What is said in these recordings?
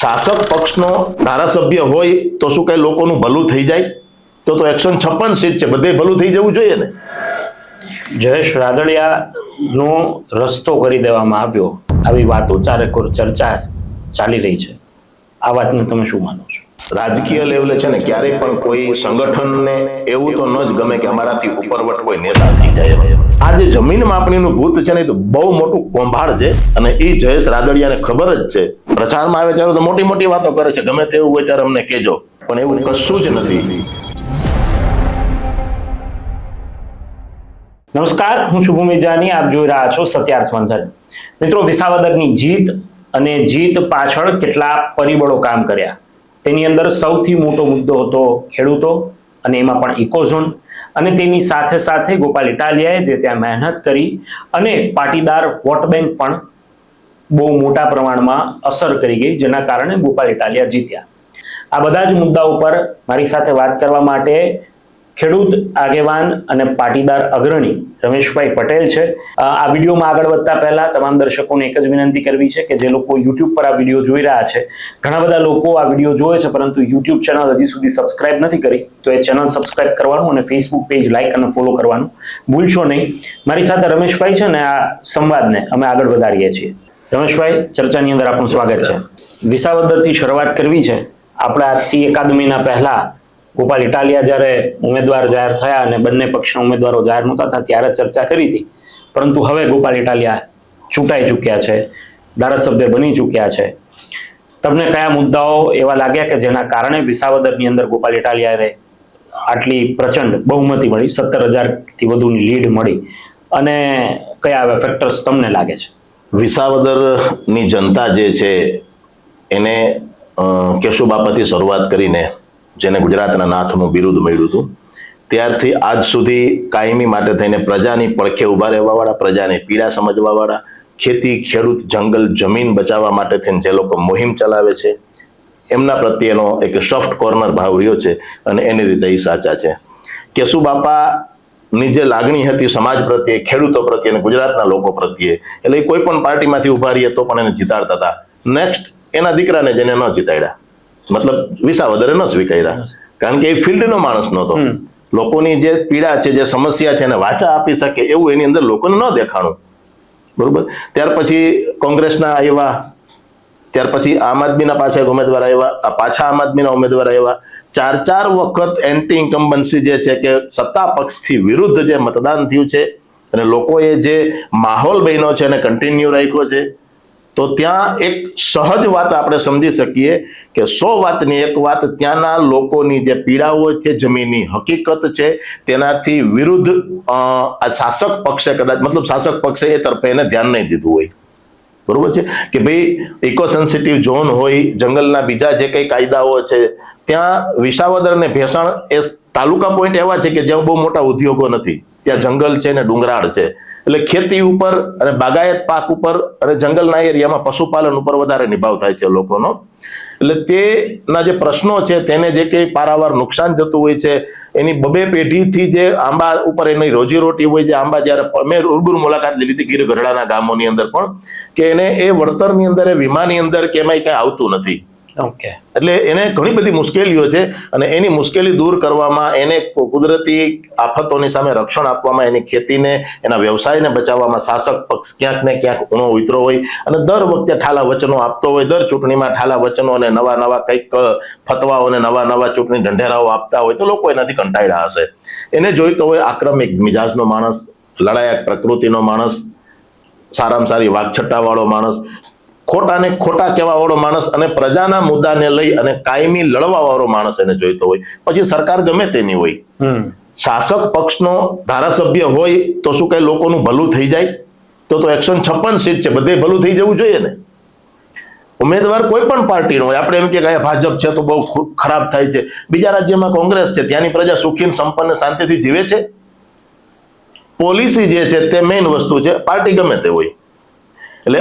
શાસક પક્ષનો ધારાસભ્ય હોય તો શું કઈ લોકોનું ભલું થઈ જાય? તો તો એકસો છપ્પન સીટ છે બધે ભલું થઈ જવું જોઈએ ને? જયેશ રાદડિયાનો રસ્તો કરી દેવામાં આવ્યો. આવી વાતો ચારેકોર ચર્ચા ચાલી રહી છે. આ વાતને તમે શું માનો છો? રાજકીય લેવલે છે ને ક્યારેય પણ કોઈ સંગઠનને એવું તો ન જ ગમે કે અમારાથી ઉપરવટ કોઈ નેતા થઈ જાય. આ જે જમીન માપણીનું ભૂત છે ને તો બહુ મોટું કૌભાંડ છે અને એ જયેશ રાદડિયાને ખબર જ છે. પ્રચારમાં આવે ત્યારે તો મોટી મોટી વાતો કરે છે. ગમે તેવું હોય ત્યારે અમને કહેજો. પણ એવું કશું જ નથી. નમસ્કાર, હું ભૂમિ જાની. આપ જોઈ રહ્યા છો સત્યાર્થ મંથન. મિત્રો, વિસાવદરની જીત અને જીત પાછળ કેટલા પરિબળો કામ કર્યા? તેની અંદર સૌથી મોટો મુદ્દો હતો ખેડૂતો અને એમાં પણ ઇકોઝોન અને તેની સાથે સાથે ગોપાલ ઇટાલિયાએ જે ત્યાં મહેનત કરી અને પાટીદાર વોટ બેંક પણ બહુ મોટા પ્રમાણમાં અસર કરી ગઈ, જેના કારણે ગોપાલ ઇટાલિયા જીત્યા. આ બધા જ મુદ્દા ઉપર મારી સાથે વાત કરવા માટે ખેડૂત, આગેવાન અને પાટીદાર અગ્રણી રમેશભાઈ પટેલ છે. આ વિડીયોમાં આગળ વધતા પહેલા તમામ દર્શકોને એક જ વિનંતી કરવી છે કે જે લોકો યુટ્યુબ પર આ વીડિયો જોઈ રહ્યા છે, ઘણા બધા લોકો આ વીડિયો જોવે છે, પરંતુ યુટ્યુબ ચેનલ હજી સુધી સબસ્ક્રાઇબ નથી કરી, તો એ ચેનલ સબસ્ક્રાઇબ કરવાનું અને ફેસબુક પેજ લાઇક અને ફોલો કરવાનું ભૂલશો નહીં. મારી સાથે રમેશભાઈ છે ને આ સંવાદને અમે આગળ વધારીએ છીએ. રમેશભાઈ, ચર્ચાની અંદર આપનું સ્વાગત છે. વિસાવદરથી શરૂઆત કરવી છે. આપણે આજથી એકાદ મહિના પહેલા ગોપાલ ઇટાલિયા જ્યારે ઉમેદવાર જાહેર થયા અને બંને પક્ષના ઉમેદવારો જાહેર નહોતા થયા, ત્યારે ચર્ચા કરી હતી. પરંતુ હવે ગોપાલ ઇટાલિયા ચૂંટાઈ ચૂક્યા છે, ધારાસભ્ય બની ચૂક્યા છે. તમને કયા મુદ્દાઓ એવા લાગ્યા કે જેના કારણે વિસાવદરની અંદર ગોપાલ ઇટાલિયાને આટલી પ્રચંડ બહુમતી મળી, સત્તરથી વધુની લીડ મળી? અને કયા એવા ફેક્ટર્સ તમને લાગે છે? વિસાવદરની જનતા જે છે, એને કેશુબાપાથી શરૂઆત કરીને જેને ગુજરાતના નાથનું બિરુદ મળ્યું હતું. ત્યારથી આજ સુધી કાયમી માટે થઈને પ્રજાની પડખે ઊભા રહેવાવાળા, પ્રજાને પીડા સમજવાવાળા, ખેતી, ખેડૂત, જંગલ, જમીન બચાવવા માટે થઈને જે લોકો મુહિમ ચલાવે છે, એમના પ્રત્યેનો એક સોફ્ટ કોર્નર ભાવ રહ્યો છે અને એની રીતે એ સાચા છે. કેશુબાપાની જે લાગણી હતી સમાજ પ્રત્યે, ખેડૂતો પ્રત્યે અને ગુજરાતના લોકો પ્રત્યે, એટલે કોઈ પણ પાર્ટીમાંથી ઊભા રહીએ તો પણ એને જીતાડતા હતા. નેક્સ્ટ એના દીકરાને જેને ન જીતાડ્યા. મતલબ વિસાવદરે ન સ્વીકાર્યા. કારણ કે એ ફિલ્ડનો માણસ નહોતો. લોકોની જે પીડા છે જે સમસ્યા છે એને વાચા આપી શકે એવું એની અંદર લોકોને ન દેખાણું. બરોબર? ત્યાર પછી કોંગ્રેસના આવ્યા. ત્યાર પછી આમ આદમીના પાછા ઉમેદવાર આવ્યા. આ પાછા આમ આદમીના ઉમેદવાર આવ્યા. ચાર ચાર વખત એન્ટી ઇન્કમ્બન્સી જે છે કે સત્તા પક્ષથી વિરુદ્ધ જે મતદાન થયું છે અને લોકોએ જે માહોલ બન્યો છે એને કન્ટિન્યુ રાખ્યો છે તો ત્યાં એક સહજ વાત આપણે સમજી શકીએ કે સો વાતની એક વાત ત્યાંના લોકોની જે પીડાઓ છે, જમીનની હકીકત છે, તેનાથી વિરુદ્ધ શાસક પક્ષે કદાચ, મતલબ શાસક પક્ષે એ તરફે એને ધ્યાન નહીં દીધું હોય. બરોબર છે? કે ભાઈ ઇકો સેન્સિટિવ ઝોન હોય, જંગલના બીજા જે કઈ કાયદાઓ છે, ત્યાં વિસાવદર અને ભેસાણ એ તાલુકા પોઈન્ટ એવા છે કે જ્યાં બહુ મોટા ઉદ્યોગો નથી. ત્યાં જંગલ છે ને ડુંગરાળ છે. એટલે ખેતી ઉપર અને બાગાયત પાક ઉપર અને જંગલના એરિયામાં પશુપાલન ઉપર વધારે નિભાવ થાય છે લોકોનો. એટલે તેના જે પ્રશ્નો છે, તેને જે કંઈ પારાવાર નુકસાન જતું હોય છે, એની બબે પેઢીથી જે આંબા ઉપર એની રોજીરોટી હોય છે આંબા જ્યારે અમે રૂબરૂ મુલાકાત લીધી ગીર ગઢડાના ગામોની અંદર પણ, કે એને એ વળતરની અંદર, એ વીમાની અંદર કે એમાં કાંઈ આવતું નથી. ઓકે એટલે એને ઘણી બધી મુશ્કેલીઓ છે અને એની મુશ્કેલી દૂર કરવામાં, એને કુદરતી આફતોની સામે રક્ષણ આપવામાં, એની ખેતીને, એના વ્યવસાયને બચાવવામાં, શાસક પક્ષ ક્યાંક ને ક્યાંક ઊણો ઉતરો હોય અને દર વખતે ઠાલા વચનો આપતો હોય. દર ચૂંટણીમાં ઠાલા વચનો અને નવા નવા કંઈક ફતવાઓ અને નવા નવા ચૂંટણી ઢંઢેરાઓ આપતા હોય તો લોકો એનાથી કંટાળ્યા હશે. એને જોઈતો હોય આક્રમિક મિજાજનો માણસ, લડાયક પ્રકૃતિનો માણસ, સારામાં સારી વાકછટ્ટા વાળો માણસ ખોટાને ખોટા કહેવા વાળો માણસ અને પ્રજાના મુદ્દાને લઈ અને કાયમી લડવા વાળો માણસ એને જોઈતો હોય. પછી સરકાર ગમે તેની હોય. શાસક પક્ષનો ધારાસભ્ય હોય તો શું કઈ લોકોનું ભલું થઈ જાય? તો તો એકસો છપ્પન સીટ છે બધે ભલું થઈ જવું જોઈએ ને. ઉમેદવાર કોઈ પણ પાર્ટીનો હોય આપણે એમ કે અહીંયા ભાજપ છે તો બહુ ખરાબ થાય છે. બીજા રાજ્યમાં કોંગ્રેસ છે ત્યાંની પ્રજા સુખી સંપન્ન શાંતિથી જીવે છે? પોલિસી જે છે તે મેઇન વસ્તુ છે પાર્ટી ગમે તે હોય. એટલે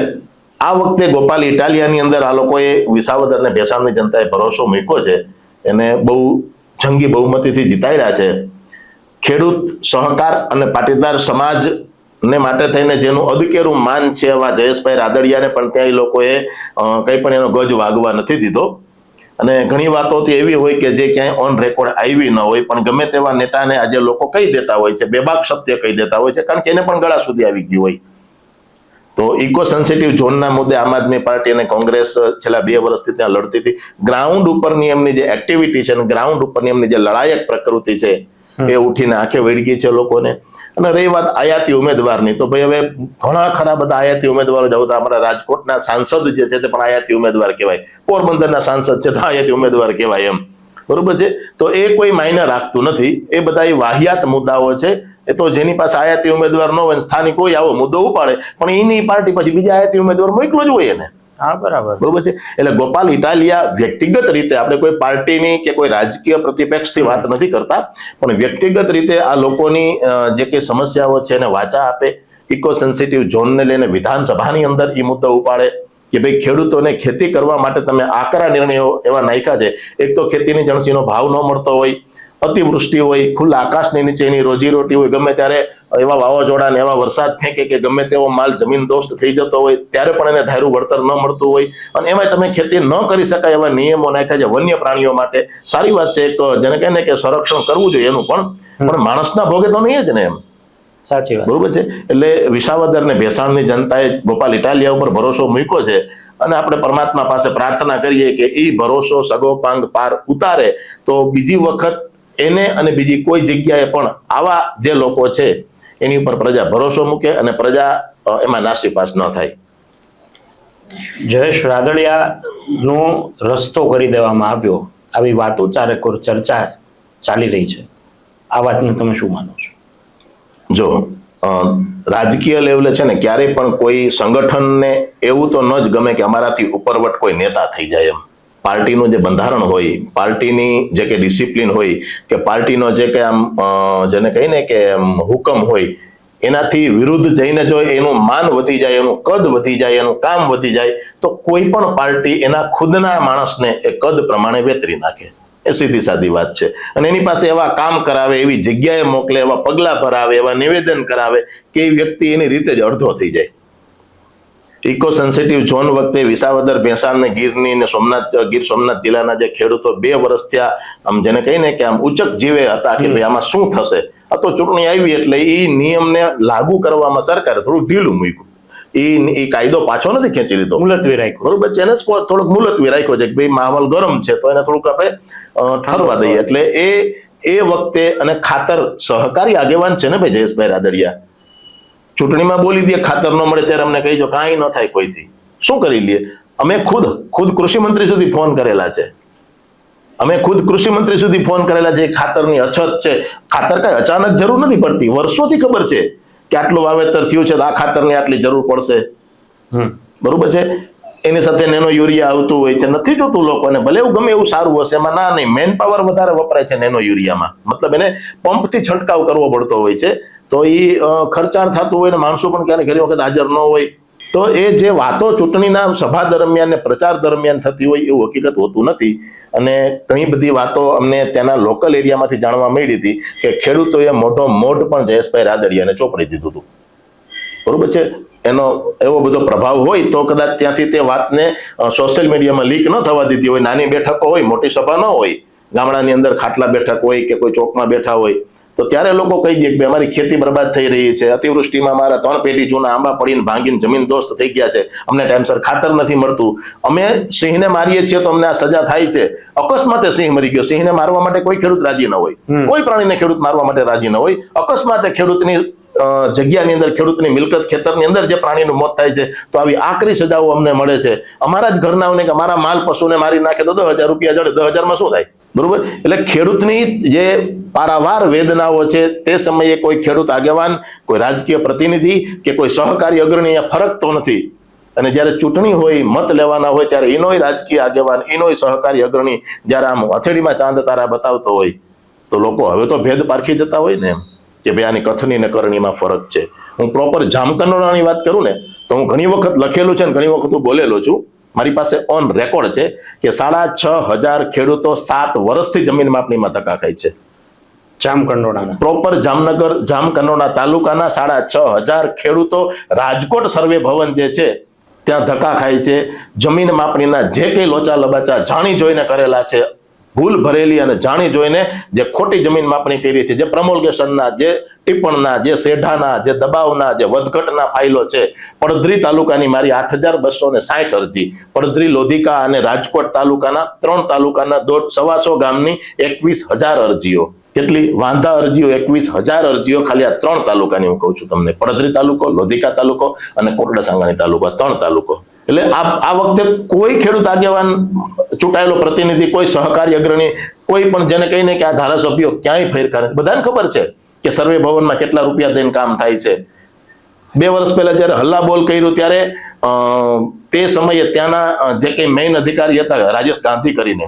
આ વખતે ગોપાલ ઇટાલિયાની અંદર આ લોકોએ વિસાવદર અને ભેસાણની જનતાએ ભરોસો મૂક્યો છે. એને બહુ જંગી બહુમતીથી જીતાડ્યા છે. ખેડૂત, સહકાર અને પાટીદાર સમાજ ને માટે થઈને જેનું અદકેરું માન છે એવા જયેશભાઈ રાદડિયાને પણ ત્યાં એ લોકોએ કંઈ પણ એનો ગજ વાગવા નથી દીધો. અને ઘણી વાતો એવી હોય કે જે ક્યાંય ઓન રેકોર્ડ આવી ન હોય, પણ ગમે તેવા નેતાને આજે લોકો કહી દેતા હોય છે, બેબાક સત્ય કહી દેતા હોય છે, કારણ કે એને પણ ગળા સુધી આવી ગયું હોય. તો ઇકો સેન્સિટિવ ઝોનના મુદ્દે આમ આદમી પાર્ટી અને કોંગ્રેસ છેલ્લા બે વર્ષથી ત્યાં લડતી હતી. ગ્રાઉન્ડ ઉપરની એમની જે એક્ટિવિટી છે અને ગ્રાઉન્ડ ઉપરની એમની જે લડાયક પ્રકૃતિ છે એ ઉઠીને આંખે વળગી છે લોકોને. અને રહી વાત આયાતી ઉમેદવારની તો ભાઈ હવે ઘણા ખરા બધા આયાતી ઉમેદવારો જાવ તો અમારા રાજકોટના સાંસદ જે છે તે પણ આયાતી ઉમેદવાર કહેવાય. પોરબંદરના સાંસદ છે તો આયાતી ઉમેદવાર કહેવાય એમ. બરોબર છે? તો એ કોઈ માયને રાખતું નથી. એ બધા વાહિયાત મુદ્દાઓ છે. એ તો જેની પાસે આયાતી ઉમેદવાર ન હોય સ્થાનિક હોય આવો મુદ્દો ઉપાડે. પણ એની પાર્ટી પછી બીજા આયાતી ઉમેદવાર મોકલો જ હોય એને. હા બરાબર. બરોબર છે? એટલે ગોપાલ ઇટાલિયા વ્યક્તિગત રીતે આપણે કોઈ પાર્ટીની કે કોઈ રાજકીય પ્રતિપક્ષથી વાત નથી કરતા પણ વ્યક્તિગત રીતે આ લોકોની જે કે સમસ્યાઓ છે એને વાચા આપે. ઇકો સેન્સિટિવ ઝોનને લઈને વિધાનસભાની અંદર એ મુદ્દો ઉપાડે કે ભાઈ ખેડૂતોને ખેતી કરવા માટે તમે આકરા નિર્ણયો એવા નાખ્યા છે. એક તો ખેતીની જણસીનો ભાવ ન મળતો હોય અતિવૃષ્ટિ હોય ખુલ્લા આકાશની નીચે એની રોજીરોટી હોય ગમે ત્યારે એવા વાવાઝોડા ને એવા વરસાદ ફેંકે કે ગમે તેવો માલ જમીન દોસ્ત થઈ જતો હોય ત્યારે પણ એને ધાર્યું વળતર ન મળતું હોય. અને એમાં તમે ખેતી ન કરી શકાય એવા નિયમો નાખ્યા છે વન્ય પ્રાણીઓ માટે. સારી વાત છે એક જેને કહે ને કે સંરક્ષણ કરવું જોઈએ એનું પણ. પણ માણસના ભોગે તો નહીં જ ને એમ. સાચી વાત. બરોબર છે? એટલે વિસાવદર ને ભેસાણની જનતાએ ગોપાલ ઇટાલિયા ઉપર ભરોસો મૂક્યો છે. અને આપણે પરમાત્મા પાસે પ્રાર્થના કરીએ કે એ ભરોસો સગોપાંગ પાર ઉતારે. તો બીજી વખત એને અને બીજી કોઈ જગ્યાએ પણ આવા જે લોકો છે એની ઉપર પ્રજા ભરોસો મૂકે અને પ્રજા એમાં નાસીપાસ ન થાય. જયેશ રાદડિયાનો રસ્તો કરી દેવામાં આવ્યો. આવી વાતો ચારેકોર ચર્ચા ચાલી રહી છે. આ વાતને તમે શું માનો છો? જો રાજકીય લેવલે છે ને ક્યારેય પણ કોઈ સંગઠનને એવું તો ન જ ગમે કે અમારાથી ઉપરવટ કોઈ નેતા થઈ જાય એમ. પાર્ટીનું જે બંધારણ હોય, પાર્ટીની જે કે ડિસિપ્લિન હોય, કે પાર્ટીનો જે કે આમ જેને કહીને કે હુકમ હોય, એનાથી વિરુદ્ધ જઈને જો એનું માન વધી જાય, એનું કદ વધી જાય, એનું કામ વધી જાય, તો કોઈ પણ પાર્ટી એના ખુદના માણસને એ કદ પ્રમાણે વેતરી નાખે. એ સીધી સાદી વાત છે. અને એની પાસે એવા કામ કરાવે, એવી જગ્યાએ મોકલે, એવા પગલાં ભરાવે, એવા નિવેદન કરાવે, કે એ વ્યક્તિ એની રીતે જ અડધો થઈ જાય. ઇકો સેન્સિટિવ ઝોન વખતે વિસાવદર ભેંસાણ ને ગીરની ને સોમનાથ ગીર સોમનાથ જિલ્લાના જે ખેડૂતો બે વર્ષ થયા આમ જેને કહીને કે આમ ઉચક જીવે હતા કે ભાઈ આમાં શું થશે? આ તો ચૂંટણી આવી એટલે એ નિયમને લાગુ કરવામાં સરકારે થોડું ઢીલું મૂક્યું. એ કાયદો પાછો નથી ખેંચી લીધો. મુલતવી રાખ્યો. બરોબર છે એને થોડોક મુલતવી રાખ્યો છે કે ભાઈ માહોલ ગરમ છે તો એને થોડુંક આપણે ઠરવા દઈએ. એટલે એ એ વખતે અને ખાતર સહકારી આગેવાન છે ને ભાઈ જયેશભાઈ રાદડિયા ચૂંટણીમાં બોલી દે ખાતર ન મળે ત્યારે અમને કહીજો કાંઈ ન થાય કોઈથી. શું કરી લઈએ? અમે ખુદ ખુદ કૃષિ મંત્રી સુધી ફોન કરેલા છે. અમે ખુદ કૃષિ મંત્રી સુધી ફોન કરેલા છે ખાતરની અછત છે. ખાતર કઈ અચાનક જરૂર નથી પડતી. વર્ષોથી ખબર છે કે આટલું વાવેતર થયું છે આ ખાતરની આટલી જરૂર પડશે. હમ. બરોબર છે? એની સાથે નેનો યુરિયા આવતું હોય છે. નથી જોતું લોકોને. ભલે એવું ગમે એવું સારું હશે એમાં ના નહીં. મેન પાવર વધારે વપરાય છે નેનો યુરિયામાં. મતલબ એને પંપથી છંટકાવ કરવો પડતો હોય છે. તો એ ખર્ચાણ થતું હોય ને માણસો પણ ક્યારેક ઘણી વખત હાજર ન હોય. તો એ જે વાતો ચૂંટણીના સભા દરમિયાન ને પ્રચાર દરમિયાન થતી હોય એવું હકીકત હોતું નથી. અને ઘણી બધી વાતો અમને ત્યાંના લોકલ એરિયામાંથી જાણવા મળી હતી કે ખેડૂતોએ મોટો મોઢ પણ જયેશભાઈ રાદડિયાને ચોપડી દીધું હતું. બરોબર છે? એનો એવો બધો પ્રભાવ હોય તો કદાચ ત્યાંથી તે વાતને સોશિયલ મીડિયામાં લીક ન થવા દીધી હોય, નાની બેઠકો હોય, મોટી સભા ન હોય, ગામડાની અંદર ખાટલા બેઠક હોય કે કોઈ ચોકમાં બેઠા હોય. તો ત્યારે લોકો કહી દે કે અમારી ખેતી બરબાદ થઈ રહી છે. અતિવૃષ્ટિમાં મારા ત્રણ પેટી જૂના આંબા પડીને ભાંગીને જમીન દોસ્ત થઈ ગયા છે. અમને ટાઈમસર ખાતર નથી મળતું. અમે સિંહને મારીએ છીએ તો અમને આ સજા થાય છે. અકસ્માતે સિંહ મરી ગયો. સિંહને મારવા માટે કોઈ ખેડૂત રાજી ન હોય. કોઈ પ્રાણીને ખેડૂત મારવા માટે રાજી ન હોય. અકસ્માતે ખેડૂતની જગ્યાની અંદર ખેડૂતની મિલકત ખેતરની અંદર જે પ્રાણીનું મોત થાય છે તો આવી આકરી સજાઓ અમને મળે છે. અમારા જ ઘરનાઓને કે અમારા માલ પશુને મારી નાખે તો દસ હજાર રૂપિયા જડે. દસ હજારમાં શું થાય? બરોબર? એટલે ખેડૂતની જે પારાવાર વેદનાઓ છે, તે સમયે કોઈ ખેડૂત આગેવાન, કોઈ રાજકીય પ્રતિનિધિ કે કોઈ સહકારી અગ્રણી ફરકતો નથી. અને જ્યારે ચૂંટણી હોય, મત લેવાના હોય, ત્યારે એનોય રાજકીય આગેવાન, એનોય સહકારી અગ્રણી જ્યારે આમ હથેળીમાં ચાંદ તારા બતાવતો હોય, તો લોકો હવે તો ભેદ પારખી જતા હોય ને એમ કે ભાઈ આની કથની ને કરણીમાં ફરક છે. હું પ્રોપર જામકંડોરાની વાત કરું ને, તો હું ઘણી વખત લખેલું છે ને ઘણી વખત હું બોલેલો છું. મારી પાસે ઓન રેકોર્ડ છે કે સાડા છ હજાર ખેડૂતો સાત વર્ષથી જમીન માપણીમાં ધક્કા ખાય છે. જામકંડોળાના પ્રોપર જામનગર જામકંડોળા તાલુકાના સાડા છ હજાર ખેડૂતો રાજકોટ સર્વે ભવન જે છે, ત્યાં ધક્કા ખાય છે. જમીન માપણીના જે કંઈ લોચા લબાચા જાણી જોઈને કરેલા છે. ભૂલ ભરેલી અને જાણી જોઈને જે ખોટી જમીન માપણી કરી છે, જે પ્રમોલગેશનના, જે ટિપ્પણના, જે સેઢાના જે દબાવના, જે વધઘટના ફાઇલો છે. પડધરી તાલુકાની મારી આઠ હજાર બસો ને સાઠ અરજી. પડધરી લોધિકા અને રાજકોટ તાલુકાના ત્રણ તાલુકાના દોઢ સવાસો ગામની એકવીસ હજાર અરજીઓ. કેટલી? વાંધા અરજીઓ, એકવીસ હજાર અરજીઓ, ખાલી આ ત્રણ તાલુકાની હું કહું છું તમને. પડધરી તાલુકો, લોધિકા તાલુકો અને કોટડા સાંગાણી તાલુકો ત્રણ તાલુકો. એટલે આ આ વખતે કોઈ ખેડૂત આગેવાન, ચૂંટાયેલો પ્રતિનિધિ, કોઈ સહકારી અગ્રણી, કોઈ પણ જેને કહીને કે આ ધારાસભ્યો ક્યાંય ફેરફાર બધાને ખબર છે કે સર્વે ભવનમાં કેટલા રૂપિયા દઈને કામ થાય છે. બે વર્ષ પહેલા જ્યારે હલ્લા બોલ કર્યું ત્યારે તે સમયે ત્યાંના જે કંઈ મેઇન અધિકારી હતા, રાજેશ ગાંધી કરીને.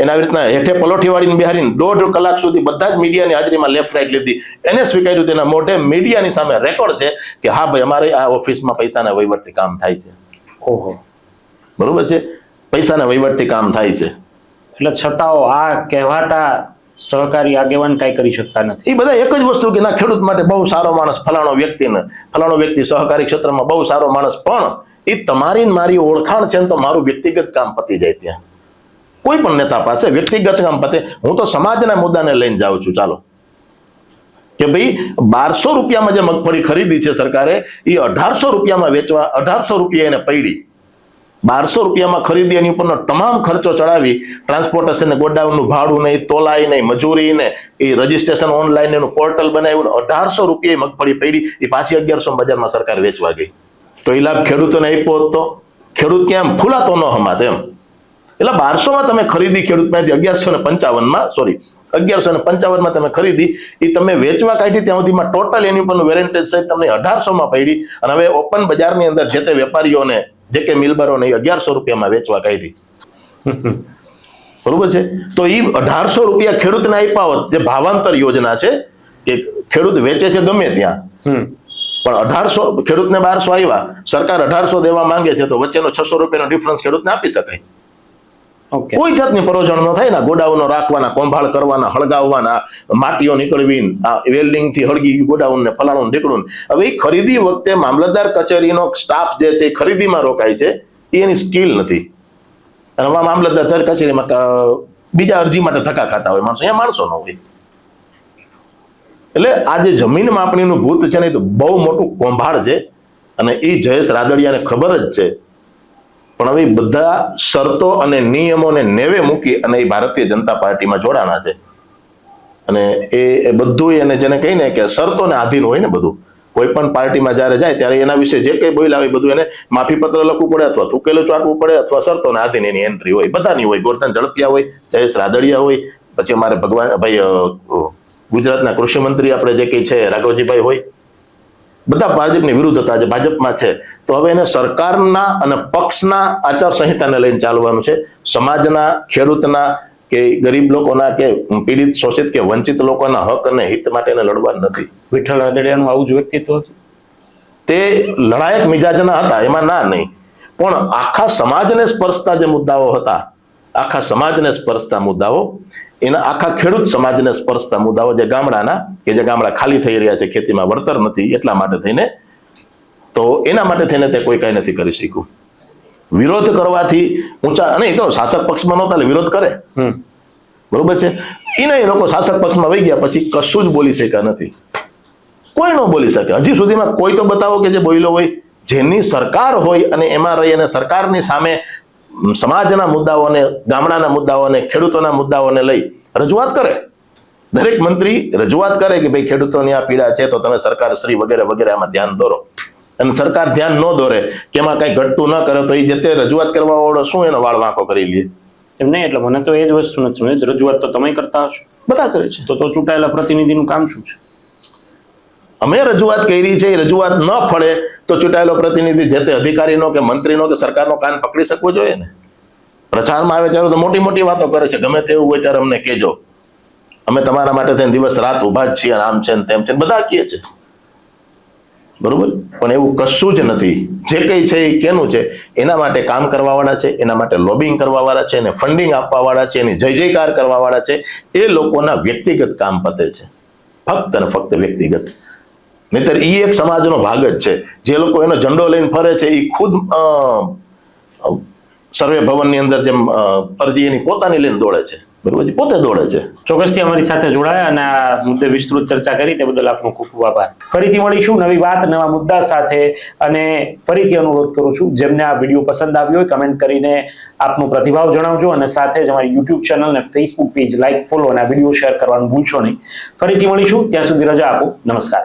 એને આવી રીતના હેઠે પલોઠી વાળીને બિહારીને દોઢ કલાક સુધી બધા જ મીડિયાની હાજરીમાં લેફ્ટ રાઈટ લીધી. એને સ્વીકાર્યું તેના મોઢે મીડિયાની સામે રેકોર્ડ છે કે હા ભાઈ અમારે આ ઓફિસમાં પૈસાના વહીવટથી કામ થાય છે. ઓહો. બરોબર છે? પૈસાના વહીવટથી કામ થાય છે. એટલે છતાંઓ આ કહેવાતા સહકારી આગેવાન કાંઈ કરી શકતા નથી. એ બધા એક જ વસ્તુ કે ના ખેડૂત માટે બહુ સારો માણસ ફલાણો વ્યક્તિને ફલાણો વ્યક્તિ સહકારી ક્ષેત્રમાં બહુ સારો માણસ પણ એ તમારી મારી ઓળખાણ છે ને તો મારું વ્યક્તિગત કામ પતી જાય ત્યાં. કોઈ પણ નેતા પાસે વ્યક્તિગત કામ પાસે હું તો સમાજના મુદ્દાને લઈને જાઉં છું. ચાલો. કે ભાઈ બારસો રૂપિયામાં જે મગફળી ખરીદી છે સરકારે એ અઢારસો રૂપિયામાં વેચવા, અઢારસો રૂપિયા એને પડી. બારસો રૂપિયામાં ખરીદી, એની ઉપરનો તમામ ખર્ચો ચડાવી ટ્રાન્સપોર્ટેશન ગોડાઉનનું ભાડું નહીં, તોલાઈ નહીં, મજૂરી ને એ રજીસ્ટ્રેશન ઓનલાઈન એનું પોર્ટલ બનાવ્યું, અઢારસો રૂપિયા મગફળી પડી એ પાછી અગિયારસો બજારમાં સરકાર વેચવા ગઈ. તો એ લાભ ખેડૂતોને આપ્યો હતો ખેડૂત ક્યાં ફૂલાતો ન હમાત એમ. એટલે બારસોમાં તમે ખરીદી ખેડૂત પાસેથી અગિયારસો ને પંચાવનમાં સોરી અગિયારસો ને પંચાવનમાં તમે ખરીદી એ તમે વેચવા કાઢી ત્યાં સુધીમાં ટોટલ એની ઉપરનું વેરેન્ટેજ સહિત તમને અઢારસોમાં પડી અને હવે ઓપન બજારની અંદર જે તે વેપારીઓને જે કે મિલબરોને એ અગિયારસો રૂપિયામાં વેચવા કાઢી. બરોબર છે? તો એ અઢારસો રૂપિયા ખેડૂતને આપ્યા હોત જે ભાવાંતર યોજના છે કે ખેડૂત વેચે છે ગમે ત્યાં પણ અઢારસો ખેડૂતને બારસો આવ્યા સરકાર અઢારસો દેવા માંગે છે તો વચ્ચેનો છસો રૂપિયાનો ડિફરન્સ ખેડૂતને આપી શકાય. કોઈ જાતની પરોજણ ન થાય ને, ગોડાઉનો રાખવાના, કોંભાળ કરવાના, હળગાવવાના, માટીઓ નીકળવી વેલ્ડિંગથી હળગી ગોડાઉન ને ફલાણું નીકળું હવે એ ખરીદી વખતે મામલતદાર કચેરીનો સ્ટાફ જે છે ખરીદીમાં રોકાય છે એની સ્કિલ નથી. અને મામલતદાર કચેરીમાં બીજા અરજી માટે ધક્કા ખાતા હોય માણસો. અહીંયા માણસો ન હોય. એટલે આ જે જમીન માપણીનું ભૂત છે ને, એ તો બહુ મોટું કોંભાળ છે. અને એ જયેશ રાદડિયાને ખબર જ છે પણ હવે બધા શરતો અને નિયમોને નેવે મૂકી અને એ ભારતીય જનતા પાર્ટીમાં જોડાણા છે. અને એ બધું એને જેને કહીને કે શરતોને આધીન હોય ને બધું. કોઈ પણ પાર્ટીમાં જ્યારે જાય ત્યારે એના વિશે જે કંઈ બોલ્યા હોય બધું એને માફી પત્ર લખવું પડે અથવા થૂકેલું ચાટવું પડે અથવા શરતોને આધીન એની એન્ટ્રી હોય. બધાની હોય. ગોરધન ઝડપિયા હોય, જયેશ રાદડિયા હોય, પછી અમારે ભગવાન ભાઈ ગુજરાતના કૃષિ મંત્રી આપણે જે કંઈ છે, રાઘવજીભાઈ હોય બધા ભાજપની વિરુદ્ધ હતા જે ભાજપમાં છે. તો હવે એને સરકારના અને પક્ષના આચારસંહિતાને લઈને ચાલવાનું છે. સમાજના ખેડૂતના કે ગરીબ લોકોના કે પીડિત શોષિત કે વંચિત લોકોના હક અને હિત માટે એને લડવા નથી. વિઠ્ઠલ રાદડિયાનું આવું જ વ્યક્તિત્વ હતું? તે લડાયક મિજાજના હતા એમાં ના નહીં. પણ આખા સમાજને સ્પર્શતા જે મુદ્દાઓ હતા આખા સમાજને સ્પર્શતા મુદ્દાઓ એના આખા ખેડૂત સમાજને સ્પર્શતા મુદ્દાઓ જે ગામડાના કે જે ગામડા ખાલી થઈ રહ્યા છે ખેતીમાં વળતર નથી એટલા માટે થઈને તો એના માટે થઈને તે કોઈ કાંઈ નથી કરી શક્યું. વિરોધ કરવાથી ઊંચા અને એ તો શાસક પક્ષમાં નહોતા વિરોધ કરે. બરોબર છે? એને એ લોકો શાસક પક્ષમાં વહી ગયા પછી કશું જ બોલી શક્યા નથી. કોઈ ન બોલી શકે. હજી સુધીમાં કોઈ તો બતાવો કે જે બોલ્યો હોય જેની સરકાર હોય અને એમાં રહી અને સરકારની સામે સમાજના મુદ્દાઓને ગામડાના મુદ્દાઓને ખેડૂતોના મુદ્દાઓને લઈ રજૂઆત કરે. દરેક મંત્રી રજૂઆત કરે કે ભાઈ ખેડૂતોની આ પીડા છે તો તમે સરકાર શ્રી વગેરે વગેરે આમાં ધ્યાન દોરો. અને સરકાર ધ્યાન ન દોરે કે એમાં કઈ ઘટતું ન કરે તો એ જે તે રજૂઆત કરવા વાળો શું એનો વાળ વાંકો કરી લે? એમ નહીં એટલે મને તો એ જ વસ્તુ નથી રજૂઆત તો તમે કરતા હશો. બધા કરે છે. તો તો ચૂંટાયેલા પ્રતિનિધિનું કામ શું છે? અમે રજૂઆત કરી છે, એ રજૂઆત ન ફળે તો ચૂંટાયેલો પ્રતિનિધિ જે તે અધિકારીનો કે મંત્રીનો કે સરકારનો કાન પકડી શકવો જોઈએ ને? પ્રચારમાં આવે ત્યારે તો મોટી મોટી વાતો કરે છે, ગમે તેવું હોય ત્યારે અમને કહેજો. અમે તમારા માટે થઈને દિવસ રાત ઊભા જ છીએ, આમ છે ને તેમ છે બધા કહે છે. બરોબર? પણ એવું કશું જ નથી. જે કંઈ છે એ કેનું છે? એના માટે કામ કરવાવાળા છે, એના માટે લોબિંગ કરવાવાળા છે, એને ફંડિંગ આપવાવાળા છે, એની જય જયકાર કરવાવાળા છે, એ લોકોના વ્યક્તિગત કામ પતે છે. ફક્ત અને ફક્ત વ્યક્તિગત. નહીતર ઈ એક સમાજનો ભાગ જ છે. જે લોકો એનો ઝંડો લઈને ફરે છે એ ખુદ સર્વે ભવનની અંદર જેમ ફરજી એની પોતાની લઈને દોડે છે. બરોબર પોતે દોડે છે. ચોક્કસથી અમારી સાથે જોડાયા અને આ મુદ્દે વિસ્તૃત ચર્ચા કરી, તે બદલ આપનો ખૂબ ખૂબ આભાર. ફરીથી મળીશું નવી વાત, નવા મુદ્દા સાથે અને ફરીથી અનુરોધ કરું છું, જેમને આ વીડિયો પસંદ આવ્યો હોય, કમેન્ટ કરીને આપનો પ્રતિભાવ જણાવજો અને સાથે જ અમારી યુટ્યુબ ચેનલ અને ફેસબુક પેજ લાઇક ફોલો અને આ વીડિયો શેર કરવાનું ભૂલશો નહીં. ફરીથી મળીશું, ત્યાં સુધી રજા આપો. નમસ્કાર.